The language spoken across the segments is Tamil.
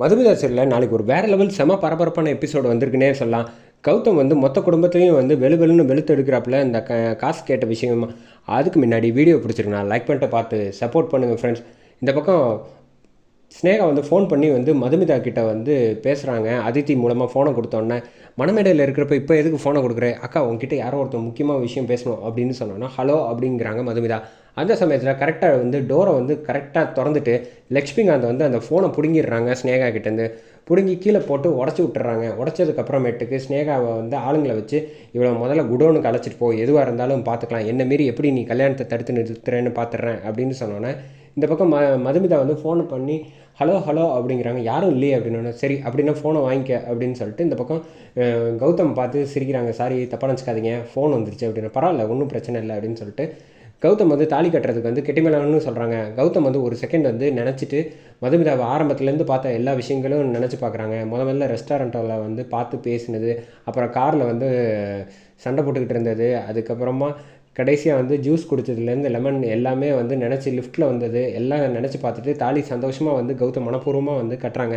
மதுமிதாசரியில் நாளைக்கு ஒரு வேறு லெவல் செம பரபரப்பான எபிசோடு வந்திருக்குன்னே சொல்லலாம். கௌதம் வந்து மொத்த குடும்பத்தையும் வந்து வெளு வெளுன்னு வெளுத்து எடுக்கிறாப்புல இந்த க காசு கேட்ட விஷயமா. அதுக்கு முன்னாடி வீடியோ பிடிச்சிருக்கேன் லைக் பண்ணிட்டு பார்த்து சப்போர்ட் பண்ணுங்கள் ஃப்ரெண்ட்ஸ் இந்த பக்கம் ஸ்னேகா வந்து ஃபோன் பண்ணி வந்து மதுமிதா கிட்ட வந்து பேசுகிறாங்க அதித்தி மூலமாக ஃபோனை கொடுத்தோன்னே மணமேடையில் இருக்கிறப்ப இப்போ எதுக்கு ஃபோனை கொடுக்குறேன் அக்கா உங்ககிட்ட யாரோ ஒருத்தர் முக்கியமாக விஷயம் பேசணும் அப்படின்னு சொன்னோன்னா ஹலோ அப்படிங்கிறாங்க மதுமிதா. அந்த சமயத்தில் கரெக்டாக வந்து டோரை வந்து கரெக்டாக திறந்துட்டு லக்ஷ்மிகாந்த் வந்து அந்த ஃபோனை பிடுங்கிடுறாங்க ஸ்னேகா கிட்டேருந்து பிடுங்கி கீழே போட்டு உடச்சி விட்டுறாங்க. உடச்சதுக்கப்புறமேட்டுக்கு ஸ்னேகாவை வந்து ஆளுங்களை வச்சு இவ்வளோ முதல்ல குடோனுக்கு அழைச்சிட்டு போ. எதுவாக இருந்தாலும் பார்த்துக்கலாம் என்ன மீறி எப்படி நீ கல்யாணத்தை தடுத்து நிறுத்துறேன்னு பார்த்துட்றேன் அப்படின்னு சொன்னோன்னே இந்த பக்கம் ம மதுமிதா வந்து ஃபோன் பண்ணி ஹலோ ஹலோ அப்படிங்கிறாங்க. யாரும் இல்லையே அப்படின்னு சரி அப்படின்னா ஃபோனை வாங்கிக்க அப்படின்னு சொல்லிட்டு இந்த பக்கம் கௌதம் பார்த்து சிரிக்கிறாங்க. சாரி தப்பாக நினச்சிக்காதீங்க. ஃபோன் வந்துருச்சு அப்படின்னு பரவாயில்ல ஒன்றும் பிரச்சனை இல்லை அப்படின்னு சொல்லிட்டு கௌதம் வந்து தாலி கட்டுறதுக்கு வந்து கெட்டிமேலான்னு சொல்கிறாங்க கௌதம் வந்து ஒரு செகண்ட் வந்து நினச்சிட்டு மதுமிதாவை ஆரம்பத்துலேருந்து பார்த்த எல்லா விஷயங்களும் நினச்சி பார்க்குறாங்க. முத முதல்ல ரெஸ்டாரண்ட்டில் வந்து பார்த்து பேசினது அப்புறம் காரில் வந்து சண்டை போட்டுக்கிட்டு இருந்தது. அதுக்கப்புறமா கடைசியாக வந்து ஜூஸ் குடித்ததுலேருந்து லெமன் எல்லாமே வந்து நினச்சி லிஃப்ட்டில் வந்தது. எல்லாம் நினச்சி பார்த்துட்டு தாலி சந்தோஷமாக வந்து கௌதம் மனப்பூர்வமாக வந்து கட்டுறாங்க.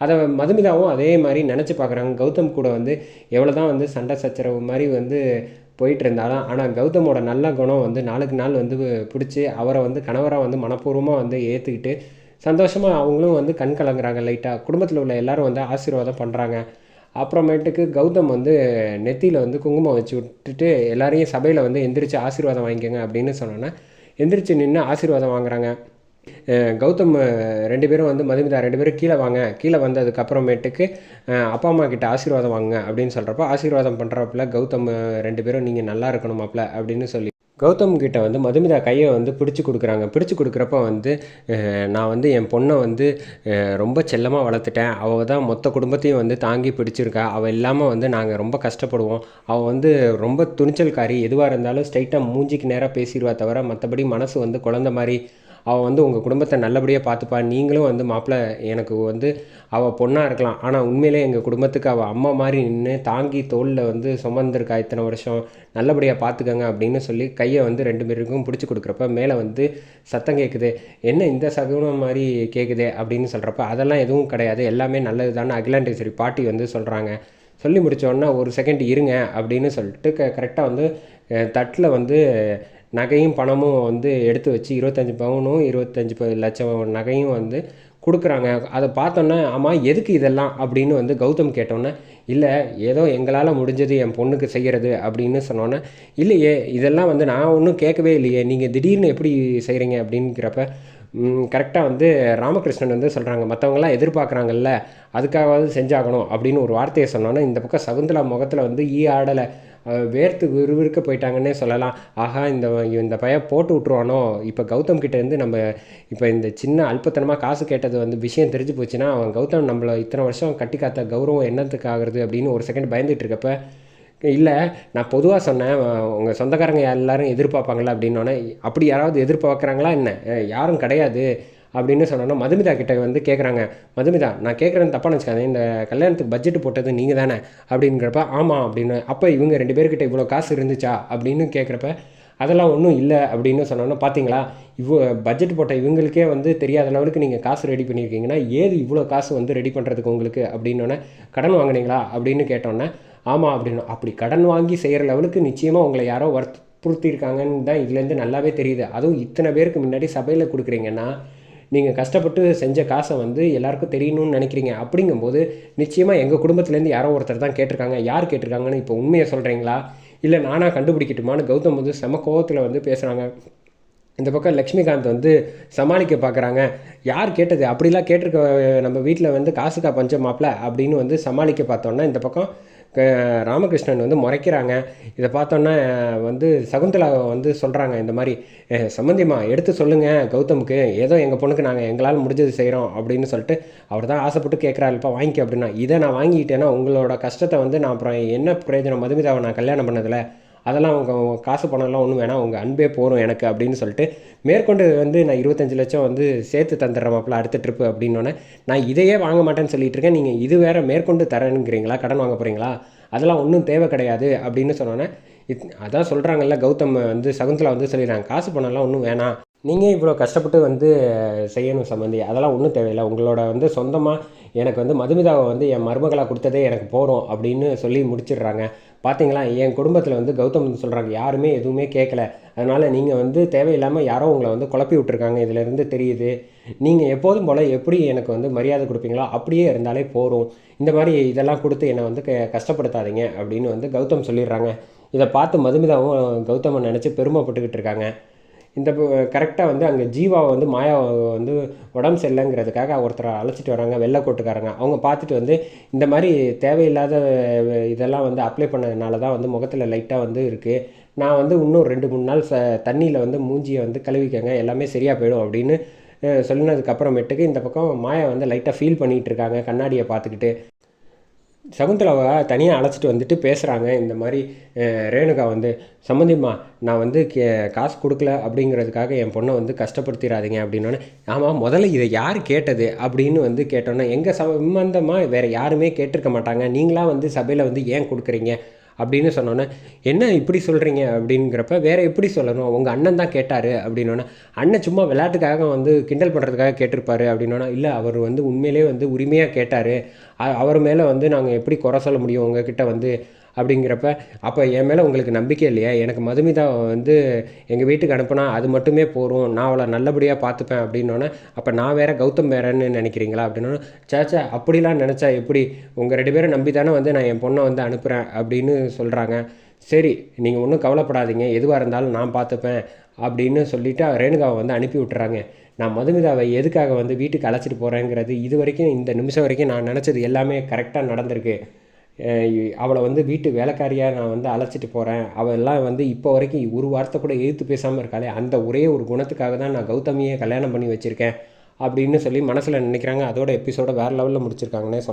அதை மதுமிதாவும் அதே மாதிரி நினச்சி பார்க்குறாங்க. கௌதம் கூட வந்து எவ்வளோ தான் வந்து சண்டை சச்சரவு மாதிரி வந்து போயிட்டு இருந்தாலும் ஆனால் கௌதமோட நல்ல குணம் வந்து நாளுக்கு நாள் வந்து பிடிச்சி அவரை வந்து கணவராக வந்து மனப்பூர்வமாக வந்து ஏற்றுக்கிட்டு சந்தோஷமாக அவங்களும் வந்து கண் கலங்குறாங்க லைட்டாக குடும்பத்தில் உள்ள எல்லாரும் வந்து ஆசீர்வாதம் பண்ணுறாங்க அப்புறமேட்டுக்கு கௌதம் வந்து நெத்தியில் வந்து குங்குமம் வச்சு விட்டுட்டு எல்லாரையும் சபையில் வந்து எந்திரிச்சு ஆசீர்வாதம் வாங்கிக்கோங்க அப்படின்னு சொன்னோன்னா எந்திரிச்சு நின்று ஆசீர்வாதம் வாங்குறாங்க. கௌதம் ரெண்டு பேரும் வந்து மதுமிதா ரெண்டு பேரும் கீழே வாங்க. கீழே வந்ததுக்கப்புறமேட்டுக்கு அப்பா அம்மா கிட்ட ஆசீர்வாதம் வாங்க அப்படின்னு சொல்கிறப்ப ஆசீர்வாதம் பண்ணுறப்பல கௌதம் ரெண்டு பேரும் நீங்கள் நல்லா இருக்கணுமாப்ல அப்படின்னு சொல்லி கௌதம் கிட்ட வந்து மதுமிதா கையை வந்து பிடிச்சி கொடுக்குறாங்க. பிடிச்சி கொடுக்குறப்ப வந்து நான் வந்து என் பொண்ணை வந்து ரொம்ப செல்லமாக வளர்த்துட்டேன். அவள் தான் மொத்த குடும்பத்தையும் வந்து தாங்கி பிடிச்சிருக்கா. அவள் இல்லாமல் வந்து நாங்கள் ரொம்ப கஷ்டப்படுவோம். அவள் வந்து ரொம்ப துணிச்சல்காரி. எதுவாக இருந்தாலும் ஸ்ட்ரைட்டாக மூஞ்சிக்கு நேராக பேசிடுவா தவிர மற்றபடி மனசு வந்து குழந்த மாதிரி அவள் வந்து உங்கள் குடும்பத்தை நல்லபடியாக பார்த்துப்பா. நீங்களும் வந்து மாப்பிள்ளை எனக்கு வந்து அவள் பொண்ணாக இருக்கலாம். ஆனால் உண்மையிலே எங்கள் குடும்பத்துக்கு அவள் அம்மா மாதிரி நின்று தாங்கி தோளில் வந்து சுமந்திருக்கா இத்தனை வருஷம் நல்லபடியாக பார்த்துக்கங்க அப்படின்னு சொல்லி கையை வந்து ரெண்டு பேருக்கும் பிடிச்சி கொடுக்குறப்ப மேலே வந்து சத்தம் கேட்குது என்ன இந்த சகுனம் மாதிரி கேட்குதே அப்படின்னு சொல்கிறப்ப அதெல்லாம் எதுவும் கிடையாது. எல்லாமே நல்லது தானே அகிலாண்டேஸ்வரி பாட்டி வந்து சொல்கிறாங்க சொல்லி முடிச்சோடனே ஒரு செகண்ட் இருங்க அப்படின்னு சொல்லிட்டு க கரெக்டாக வந்து தட்டில் வந்து நகையும் பணமும் வந்து எடுத்து வச்சு இருபத்தஞ்சி பவுனும் இருபத்தஞ்சி லட்சம் நகையும் வந்து கொடுக்குறாங்க. அதை பார்த்தோன்னே ஆமாம் எதுக்கு இதெல்லாம்? அப்படின்னு வந்து கௌதம் கேட்டோன்னே இல்லை ஏதோ எங்களால் முடிஞ்சது என் பொண்ணுக்கு செய்கிறது அப்படின்னு சொன்னோன்னே இல்லையே இதெல்லாம் வந்து நான் ஒன்றும் கேட்கவே இல்லையே. நீங்கள் திடீர்னு எப்படி செய்கிறீங்க அப்படிங்கிறப்ப கரெக்டாக வந்து ராமகிருஷ்ணன் வந்து சொல்கிறாங்க மற்றவங்களாம் எதிர்பார்க்குறாங்கல்ல அதுக்காகவாவது செஞ்சாகணும் அப்படின்னு ஒரு வார்த்தையை சொன்னோன்னே இந்த பக்கம் சகுந்தலா முகத்தில் வந்து ஈ ஆடலை. வேர்த்து விறுவிறுக்க போயிட்டாங்கன்னே சொல்லலாம். ஆகா இந்த இந்த பையன் போட்டு விட்ருவானோ இப்போ கௌதம் கிட்டேருந்து நம்ம இப்போ இந்த சின்ன அல்பத்தனமாக காசு கேட்டது வந்து விஷயம் தெரிஞ்சு போச்சுன்னா அவன் கௌதம் நம்மளை இத்தனை வருஷம் கட்டி காத்த கௌரவம் என்னத்துக்கு ஆகுறது அப்படின்னு ஒரு செகண்ட் பயந்துட்டு இருக்கப்ப இல்லை நான் பொதுவாக சொன்னேன் உங்கள் சொந்தக்காரங்க எல்லாரும் எதிர்பார்ப்பாங்களா? அப்படின்னோடனே அப்படி யாராவது எதிர்பார்க்குறாங்களா என்ன? யாரும் கிடையாது. அப்படின்னு சொன்னோன்னா மதுமிதா கிட்ட வந்து கேட்குறாங்க மதுமிதா நான் கேட்குறேன்னு தப்பாக நினச்சிக்காத இந்த கல்யாணத்துக்கு பட்ஜெட் போட்டது நீங்கள் தானே? அப்படிங்கிறப்ப ஆமாம் அப்படின்னு. அப்போ இவங்க ரெண்டு பேர்கிட்ட இவ்வளோ காசு இருந்துச்சா? அப்படின்னு கேட்குறப்ப அதெல்லாம் ஒன்றும் இல்லை அப்படின்னு சொன்னோன்னா பார்த்தீங்களா இவ்வளோ பட்ஜெட் போட்ட இவங்களுக்கே வந்து தெரியாத லெவலுக்கு நீங்கள் காசு ரெடி பண்ணியிருக்கீங்கன்னா ஏது இவ்வளோ காசு வந்து ரெடி பண்ணுறதுக்கு உங்களுக்கு? அப்படின்னோடனே கடன் வாங்குனீங்களா? அப்படின்னு கேட்டோன்னே ஆமாம் அப்படின்னு. அப்படி கடன் வாங்கி செய்கிற லெவலுக்கு நிச்சயமாக உங்களை யாரோ வற்புறுத்தியிருக்காங்கன்னு தான் இதுலேருந்து நல்லாவே தெரியுது. அதுவும் இத்தனை பேருக்கு முன்னாடி சபையில் கொடுக்குறீங்கன்னா நீங்கள் கஷ்டப்பட்டு செஞ்ச காசை வந்து எல்லாருக்கும் தெரியணும்னு நினைக்கிறீங்க. அப்படிங்கும்போது நிச்சயமாக எங்கள் குடும்பத்துலேருந்து யாரோ ஒருத்தர் தான் கேட்டிருக்காங்க. யார் கேட்டிருக்காங்கன்னு இப்போ உண்மையை சொல்கிறீங்களா இல்லை நானாக கண்டுபிடிக்கட்டுமான்னு கௌதம் வந்து செம கோவத்தில் வந்து பேசுகிறாங்க இந்த பக்கம் லக்ஷ்மிகாந்த் வந்து சமாளிக்க பார்க்குறாங்க யார் கேட்டது? அப்படிலாம் கேட்டிருக்க நம்ம வீட்டில் வந்து காசுக்கா பஞ்சம் அப்படின்னு வந்து சமாளிக்க பார்த்தோன்னா இந்த பக்கம் ராமகிருஷ்ணன் வந்து முறைக்கிறாங்க. இதை பார்த்தோன்னே வந்து சகுந்தலா வந்து சொல்கிறாங்க இந்த மாதிரி "அஹ், சம்பந்தியம்மா எடுத்து சொல்லுங்கள் கௌதமுக்கு. ஏதோ எங்கள் பொண்ணுக்கு நாங்கள் எங்களால் முடிஞ்சது செய்கிறோம் அப்படின்னு சொல்லிட்டு அவர் தான் ஆசைப்பட்டு கேட்குறாருப்பா வாங்கிக்க அப்படின்னா இதை நான் வாங்கிக்கிட்டேன்னா உங்களோட கஷ்டத்தை வந்து நான் அப்புறம் என்ன பிரயோஜனம்? மதுமிதாவை நான் கல்யாணம் பண்ணதில் அதெல்லாம் அவங்க காசு பணம்லாம் ஒன்றும் வேணாம். உங்கள் அன்பே போகிறோம் எனக்கு அப்படின்னு சொல்லிட்டு மேற்கொண்டு வந்து நான் இருபத்தஞ்சு லட்சம் வந்து சேர்த்து தந்துடுறேன் மாப்பிள்ள அடுத்த ட்ரிப்பு அப்படின்னோடனே நான் இதையே வாங்க மாட்டேன்னு சொல்லிட்டு இருக்கேன். நீங்கள் இது வேறு மேற்கொண்டு தரேனுங்கிறீங்களா? கடன் வாங்க போகிறீங்களா அதெல்லாம் ஒன்றும் தேவை கிடையாது அப்படின்னு சொன்னோன்னே இத் அதான் சொல்கிறாங்கல்ல கௌதம் வந்து சகுந்தலா வந்து சொல்லிடுறாங்க. காசு பணம்லாம் ஒன்றும் வேணாம். நீங்கள் இவ்வளோ கஷ்டப்பட்டு வந்து செய்யணும் சம்மந்தி அதெல்லாம் ஒன்றும் தேவையில்லை. உங்களோட வந்து சொந்தமாக எனக்கு வந்து மதுமிதாவை வந்து என் மருமகளாக கொடுத்ததே எனக்கு போகிறோம் அப்படின்னு சொல்லி முடிச்சிடுறாங்க. பார்த்தீங்களா என் குடும்பத்தில் வந்து கௌதம் வந்து சொல்கிறாங்க யாருமே எதுவுமே கேட்கல அதனால் நீங்கள் வந்து தேவையில்லாமல் யாரோ உங்களை வந்து குழப்பி விட்ருக்காங்க இதிலேருந்து தெரியுது. நீங்கள் எப்போதும் போல் எப்படி எனக்கு வந்து மரியாதை கொடுப்பீங்களோ அப்படியே இருந்தாலே போகிறோம் இந்த மாதிரி இதெல்லாம் கொடுத்து என்னை வந்து க கஷ்டப்படுத்தாதீங்க அப்படின்னு வந்து கௌதம் சொல்லிடுறாங்க. இதை பார்த்து மதுமிதாவும் கௌதமை நினச்சி பெருமைப்பட்டுக்கிட்டு இருக்காங்க. இந்த கரெக்டாக வந்து அங்கே ஜீவாவை வந்து மாயாவை வந்து உடம்பு சரியில்லைங்கிறதுக்காக ஒருத்தரை அழைச்சிட்டு வராங்க வெள்ளைக்கோட்டுக்காரங்க அவங்க பார்த்துட்டு வந்து இந்த மாதிரி தேவையில்லாத இதெல்லாம் வந்து அப்ளை பண்ணதுனால தான் வந்து முகத்தில் லைட்டாக வந்து இருக்குது நான் வந்து இன்னும் ரெண்டு மூணு நாள் ச தண்ணியில் வந்து மூஞ்சியை வந்து கழுவிக்கங்க எல்லாமே சரியாக போயிடும் அப்படின்னு சொன்னதுக்கப்புறமேட்டுக்கு இந்த பக்கம் மாயா வந்து லைட்டாக ஃபீல் பண்ணிகிட்டு இருக்காங்க கண்ணாடியை பார்த்துக்கிட்டு. சகுந்தலாவை தனியாக அழைச்சிட்டு வந்துட்டு பேசுகிறாங்க இந்த மாதிரி ரேணுகா வந்து சம்மந்திம்மா நான் வந்து கே காசு கொடுக்கல அப்படிங்கிறதுக்காக என் பொண்ணை வந்து கஷ்டப்படுத்திடாதீங்க அப்படின்னோடனே ஆமாம் முதல்ல இதை யார் கேட்டது? அப்படின்னு வந்து கேட்டோன்னே எங்கள் சம்பந்தமாக வேறு யாருமே கேட்டிருக்க மாட்டாங்க. நீங்களாம் வந்து சபையில் வந்து ஏன் கொடுக்குறீங்க? அப்படின்னு சொன்னோன்னே என்ன இப்படி சொல்கிறீங்க அப்படிங்கிறப்ப வேறு எப்படி சொல்லணும்? உங்கள் அண்ணன் தான் கேட்டார். அப்படின்னோன்னே அண்ணன் சும்மா விளையாட்டுக்காக வந்து கிண்டல் பண்ணுறதுக்காக கேட்டிருப்பாரு. அப்படின்னோன்னா இல்லை அவர் வந்து உண்மையிலே வந்து உரிமையாக கேட்டார். அவர் மேலே வந்து நாங்கள் எப்படி குறை சொல்ல முடியும்? உங்ககிட்ட வந்து அப்படிங்கிறப்ப அப்போ என் மேலே உங்களுக்கு நம்பிக்கை இல்லையா? எனக்கு மதுமிதா வந்து எங்கள் வீட்டுக்கு அனுப்புனா அது மட்டுமே போகும் நான் அவளை நல்லபடியாக பார்த்துப்பேன் அப்படின்னோடனே அப்போ நான் வேறு கௌதம் வேறன்னு நினைக்கிறீங்களா அப்படின்னா சேச்சா அப்படிலாம் நினச்சா எப்படி? உங்கள் ரெண்டு பேரும் நம்பி தானே வந்து நான் என் பொண்ணை வந்து அனுப்புகிறேன் அப்படின்னு சொல்கிறாங்க சரி நீங்கள் ஒன்றும் கவலைப்படாதீங்க. எதுவாக இருந்தாலும் நான் பார்த்துப்பேன் அப்படின்னு சொல்லிவிட்டு ரேணுகாவை வந்து அனுப்பி விட்டுறாங்க. நான் மதுமிதாவை எதுக்காக வந்து வீட்டுக்கு அழைச்சிட்டு போகிறேங்கிறது இது வரைக்கும் இந்த நிமிஷம் வரைக்கும் நான் நினச்சது எல்லாமே கரெக்டாக நடந்திருக்கு. அவளை வந்து வீட்டு வேலைக்காரியாக நான் வந்து அழைச்சிட்டு போகிறேன் அவெல்லாம் வந்து இப்போ வரைக்கும் ஒரு வார்த்தை கூட எதிர்த்து பேசாமல் இருக்காளே. அந்த ஒரே ஒரு குணத்துக்காக தான் நான் கௌதமியை கல்யாணம் பண்ணி வச்சுருக்கேன் அப்படின்னு சொல்லி மனசில் நினைக்கிறாங்க. அதோட எபிசோட வேறு லெவலில் முடிச்சிருக்காங்கன்னே சொல்லலாம்.